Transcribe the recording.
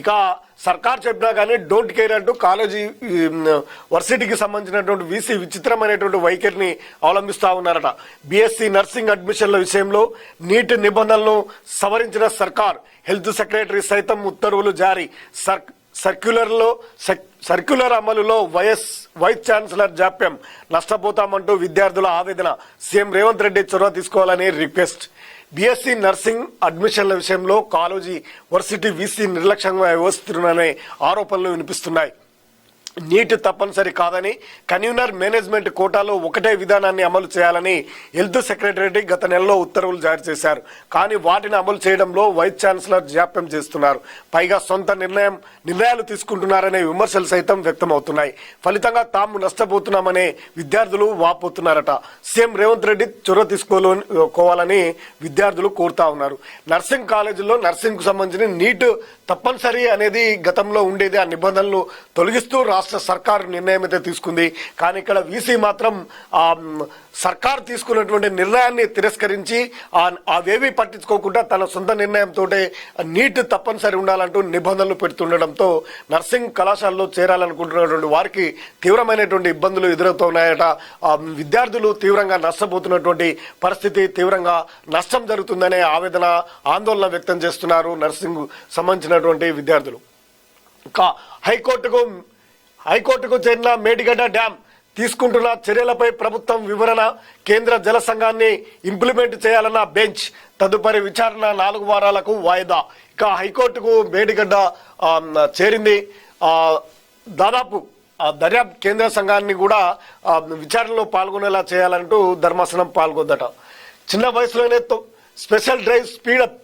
ఇక సర్కార్ చెప్పినా కానీ డోంట్ కేర్ అంటూ కాలేజీ వర్సిటీకి సంబంధించినటువంటి వీసీ విచిత్రమైనటువంటి వైఖరిని అవలంబిస్తా ఉన్నారట. బీఎస్సీ నర్సింగ్ అడ్మిషన్ల విషయంలో నీటి నిబంధనలను సవరించిన సర్కార్ హెల్త్ సెక్రటరీ సైతం ఉత్తర్వులు జారీ. సర్ సర్క్యులర్లో సర్క్యులర్ అమలులో వైఎస్ వైస్ ఛాన్సలర్ జాప్యం నష్టపోతామంటూ విద్యార్థుల ఆవేదన. సీఎం రేవంత్ రెడ్డి చొరవ తీసుకోవాలని రిక్వెస్ట్. బీఎస్సీ నర్సింగ్ అడ్మిషన్ల విషయంలో కాలేజీ వర్సిటీ వీసీ నిర్లక్ష్యంగా వ్యవహరిస్తున్నారనే ఆరోపణలు వినిపిస్తున్నాయి. నీట్ తప్పనిసరి కాదని కన్వీనర్ మేనేజ్మెంట్ కోటాలో ఒకటే విధానాన్ని అమలు చేయాలని హెల్త్ సెక్రటరీ గత నెలలో ఉత్తర్వులు జారీ చేశారు. కానీ వాటిని అమలు చేయడంలో వైస్ ఛాన్సలర్ జాప్యం చేస్తున్నారు. పైగా సొంత నిర్ణయం నిర్ణయాలు తీసుకుంటున్నారనే విమర్శలు సైతం వ్యక్తమవుతున్నాయి. ఫలితంగా తాము నష్టపోతున్నామనే విద్యార్థులు వాపోతున్నారట. సీఎం రేవంత్ రెడ్డి చొరవ తీసుకోవాలని విద్యార్థులు కోరుతా ఉన్నారు. నర్సింగ్ కాలేజీలో నర్సింగ్కు సంబంధించిన నీట్ తప్పనిసరి అనేది గతంలో ఉండేది. ఆ నిబంధనలు తొలగిస్తూ రాష్ట్ర సర్కారు నిర్ణయం అయితే తీసుకుంది. కానీ ఇక్కడ వీసీ మాత్రం సర్కార్ తీసుకున్నటువంటి నిర్ణయాన్ని తిరస్కరించి ఆ- అవేవి పట్టించుకోకుండా తన సొంత నిర్ణయంతో నీట్ తప్పనిసరి ఉండాలంటూ నిబంధనలు పెడుతుండడంతో నర్సింగ్ కళాశాలలో చేరాలనుకుంటున్నటువంటి వారికి తీవ్రమైనటువంటి ఇబ్బందులు ఎదురవుతున్నాయట. విద్యార్థులు తీవ్రంగా నష్టపోతున్నటువంటి పరిస్థితి తీవ్రంగా నష్టం జరుగుతుందనే ఆవేదన ఆందోళన వ్యక్తం చేస్తున్నారు నర్సింగ్ సంబంధించినటువంటి విద్యార్థులు. ఇంకా హైకోర్టుకు హైకోర్టుకు చేరిన మేడిగడ్డ డ్యాం తీసుకుంటున్న చర్యలపై ప్రభుత్వం వివరణ కేంద్ర జల సంఘాన్ని ఇంప్లిమెంట్ చేయాలన్న బెంచ్ తదుపరి విచారణ నాలుగు వారాలకు వాయిదా. ఇక హైకోర్టుకు మేడిగడ్డ చేరింది. దాదాపు ఆ దర్యాప్తు కేంద్ర సంఘాన్ని కూడా విచారణలో పాల్గొనేలా చేయాలంటూ ధర్మాసనం పాల్గొందట. చిన్న వయసులోనే స్పెషల్ డ్రైవ్ స్పీడప్